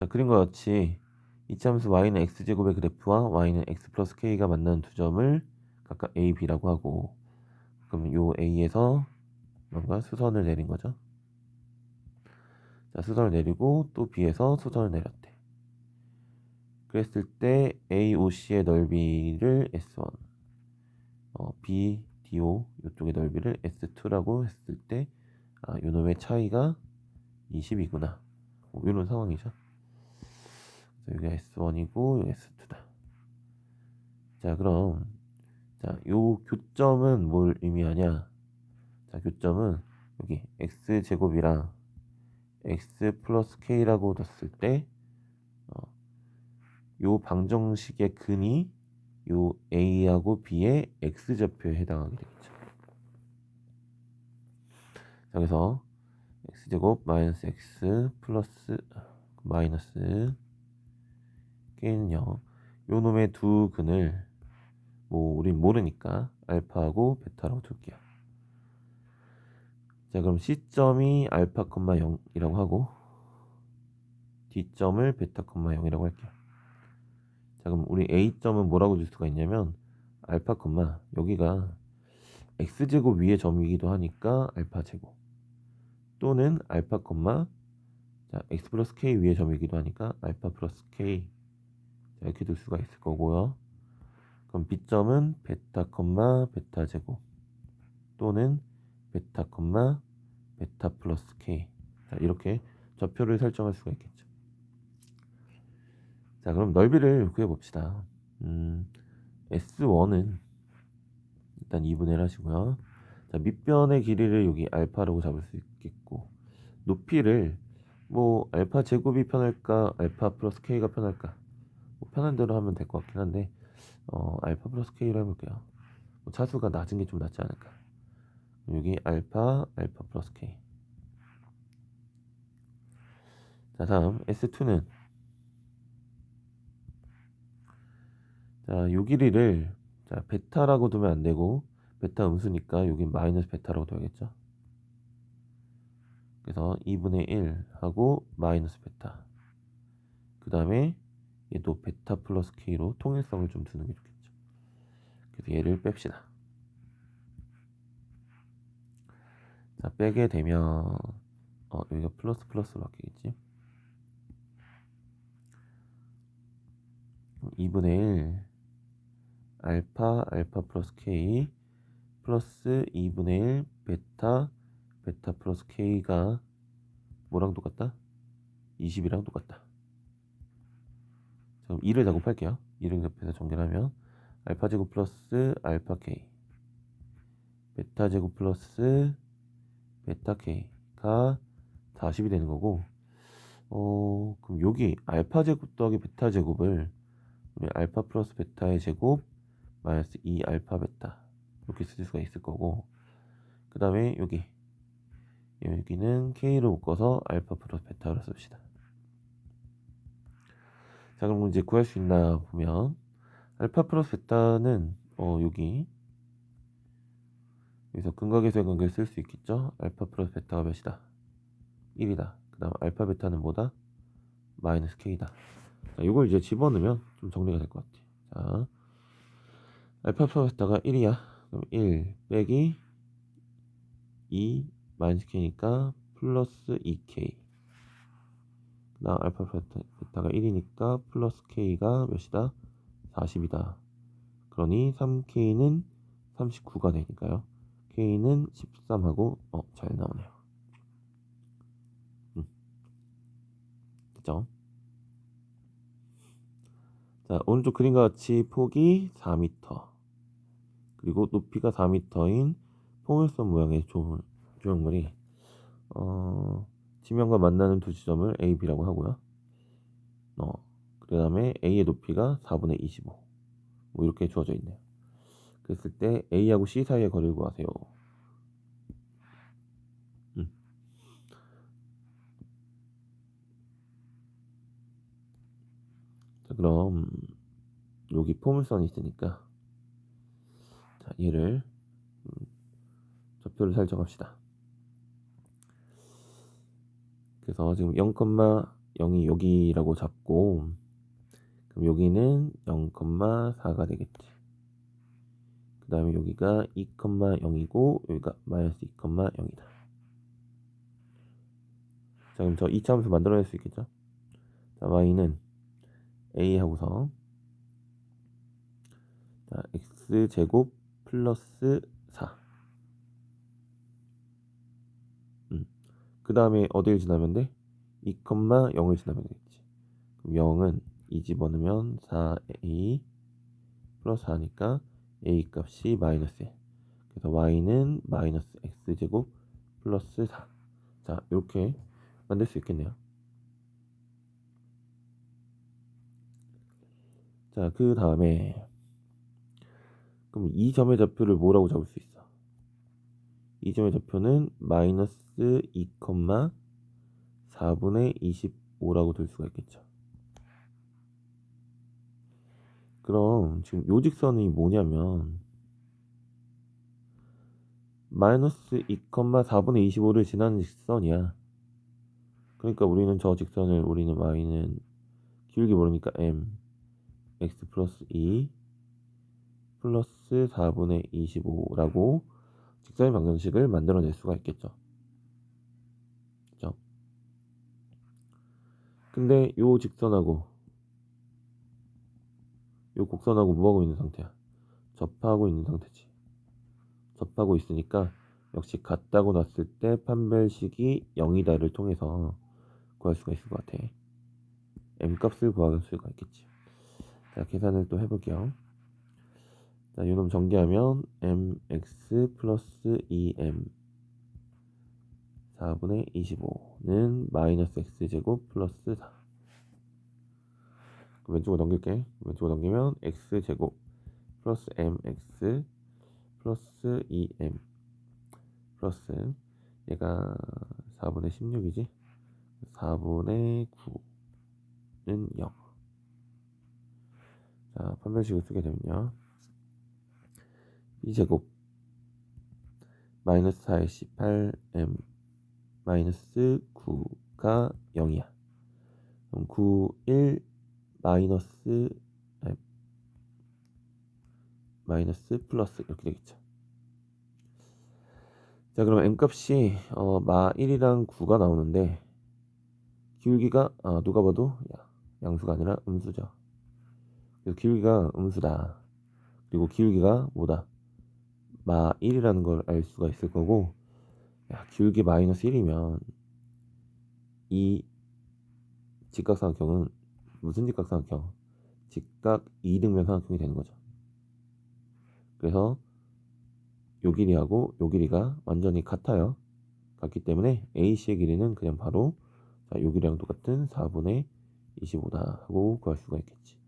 자, 그림과 같이 이차함수 y는 x제곱의 그래프와 y는 x 플러스 k가 만나는 두 점을 각각 a, b라고 하고 그러면 요 a에서 뭔가 수선을 내린 거죠. 자, 수선을 내리고 또 b에서 수선을 내렸대. 그랬을 때 AOC의 넓이를 S1, 어, B, DO 이쪽의 넓이를 S2라고 했을 때 아, 요놈의 차이가 20이구나. 뭐 이런 상황이죠. 여기가 S1이고 여기 S2다. 자, 그럼 자, 요 교점은 뭘 의미하냐? 자, 교점은 여기 x 제곱이랑 x 플러스 k라고 뒀을 때, 어, 요 방정식의 근이 요 a하고 b의 x 좌표에 해당하게 되겠죠. 자, 그래서 x 제곱 마이너스 x 플러스 마이너스 k는요, 요 놈의 두 근을 뭐 우린 모르니까 알파하고 베타라고 둘게요. 자 그럼 C점이 알파, 0이라고 하고 D점을 베타, 0이라고 할게요. 자 그럼 우리 A점은 뭐라고 줄 수가 있냐면 알파, 여기가 X제곱 위의 점이기도 하니까 알파 제곱 또는 알파, 자, X 플러스 K 위의 점이기도 하니까 알파 플러스 K 자, 이렇게 둘 수가 있을 거고요. 그럼 B점은 베타, 베타 제곱 또는 베타, 베타 플러스 K 자, 이렇게 좌표를 설정할 수가 있겠죠. 자, 그럼 넓이를 구해 봅시다. 음, S1은 일단 2분의 1 하시고요. 자, 밑변의 길이를 여기 알파라고 잡을 수 있겠고 높이를 뭐 알파 제곱이 편할까 알파 플러스 K가 편할까 뭐 편한 대로 하면 될 것 같긴 한데 어, 알파 플러스 K로 해볼게요. 뭐 차수가 낮은 게 좀 낫지 않을까. 여기 알파, 알파 플러스 K. 자, 다음 S2는 자, 요 길이를 자, 베타라고 두면 안 되고 베타 음수니까 여기 마이너스 베타라고 둬야겠죠. 그래서 2분의 1 하고 마이너스 베타. 그 다음에 얘도 베타 플러스 K로 통일성을 좀 두는 게 좋겠죠. 그래서 얘를 뺍시다. 자, 빼게 되면 어, 여기가 플러스 플러스로 바뀌겠지. 2분의 1 알파 알파 플러스 K 플러스 2분의 1 베타 베타 플러스 K가 뭐랑 똑같다? 20이랑 똑같다. 그럼 2를 작업할게요. 2를 곱해서 정렬하면 알파 제곱 플러스 알파 K 베타 제곱 플러스 베타 K가 40이 되는 거고 어 그럼 여기 알파 제곱 더하기 베타 제곱을 알파 플러스 베타의 제곱 마이너스 2 알파 베타 이렇게 쓸 수가 있을 거고 그 다음에 여기 여기는 K를 묶어서 알파 플러스 베타로 씁시다. 자 그럼 이제 구할 수 있나 보면 알파 플러스 베타는 어 여기. 여기서 근각에서의 관계를 쓸 수 있겠죠? 알파 플러스 베타가 몇이다? 1이다. 그 다음 알파 베타는 뭐다? 마이너스 k다. 자 이걸 이제 집어넣으면 좀 정리가 될 것 같아. 자 알파 플러스 베타가 1이야. 그럼 1 빼기 2 마이너스 k니까 플러스 2k 나 알파 베타가 1이니까 플러스 k가 몇이다? 40이다. 그러니 3k는 39가 되니까요. k는 13하고 어, 잘 나오네요. 음. 그죠? 자, 오른쪽 그림과 같이 폭이 4m 그리고 높이가 4m인 포물선 모양의 조형물이 어, 지면과 만나는 두 지점을 A, B라고 하고요. 어, 그 다음에 A의 높이가 4분의 25. 뭐 이렇게 주어져 있네요. 그랬을 때 A하고 C 사이의 거리를 구하세요. 음. 자, 그럼 여기 포물선이 있으니까 자, 얘를 음, 좌표를 설정합시다. 그래서 지금 0, 0이 여기라고 잡고 그럼 여기는 0,4가 되겠지. 그 다음에 여기가 2,0이고 여기가 마이너스 2,0이다. 자 그럼 저 2차 함수 만들어낼 수 있겠죠? 자 y는 a 하고서 자 x 제곱 플러스 4. 음. 그 다음에 어딜 지나면 돼? 2,0을 지나면 되겠지. 그럼 0은 2 집어넣으면 4a 플러스 4니까 a 값이 마이너스 1. 그래서 y는 마이너스 x 제곱 플러스 4. 자 이렇게 만들 수 있겠네요. 자, 그 다음에 그럼 이 점의 좌표를 뭐라고 잡을 수 있어? 이 점의 좌표는 마이너스 2,4분의 25라고 둘 수가 있겠죠. 그럼 지금 요 직선이 뭐냐면 마이너스 2,4분의 25를 지나는 직선이야. 그러니까 우리는 저 직선을 우리는 y는 길게 모르니까 m x 플러스 2 플러스 4분의 25라고 직선의 방정식을 만들어낼 수가 있겠죠. 그죠? 근데 요 직선하고 요 곡선하고 뭐하고 있는 상태야? 접하고 있는 상태지. 접하고 있으니까 역시 같다고 놨을 때 판별식이 0이다를 통해서 구할 수가 있을 것 같아. m 값을 구할 수가 있겠지. 자, 계산을 또 해볼게요. 자, 요놈 전개하면 mx 플러스 2m 4분의 25는 마이너스 x제곱 플러스 4 왼쪽으로 넘길게. 왼쪽으로 넘기면 x제곱 플러스 mx 플러스 2m 플러스 얘가 4분의 16이지? 4분의 9는 0 자, 판별식을 쓰게 되면요. B제곱 마이너스 4의 18m 마이너스 9가 0이야. 그럼 9, 1 마이너스 m 마이너스 플러스 이렇게 되겠죠. 자, 그럼 m 값이 어, 마 1이랑 9가 나오는데 기울기가 아, 누가 봐도 야, 양수가 아니라 음수죠. 그래서 기울기가 음수다. 그리고 기울기가 뭐다? 마 1이라는 걸 알 수가 있을 거고 야, 기울기 마이너스 1이면 이 직각삼각형은 무슨 직각삼각형? 직각 2등변 삼각형이 되는 거죠. 그래서 요 길이하고 요 길이가 완전히 같아요. 같기 때문에 AC의 길이는 그냥 바로 자, 요 길이랑 똑같은 4분의 25다 하고 구할 수가 있겠지.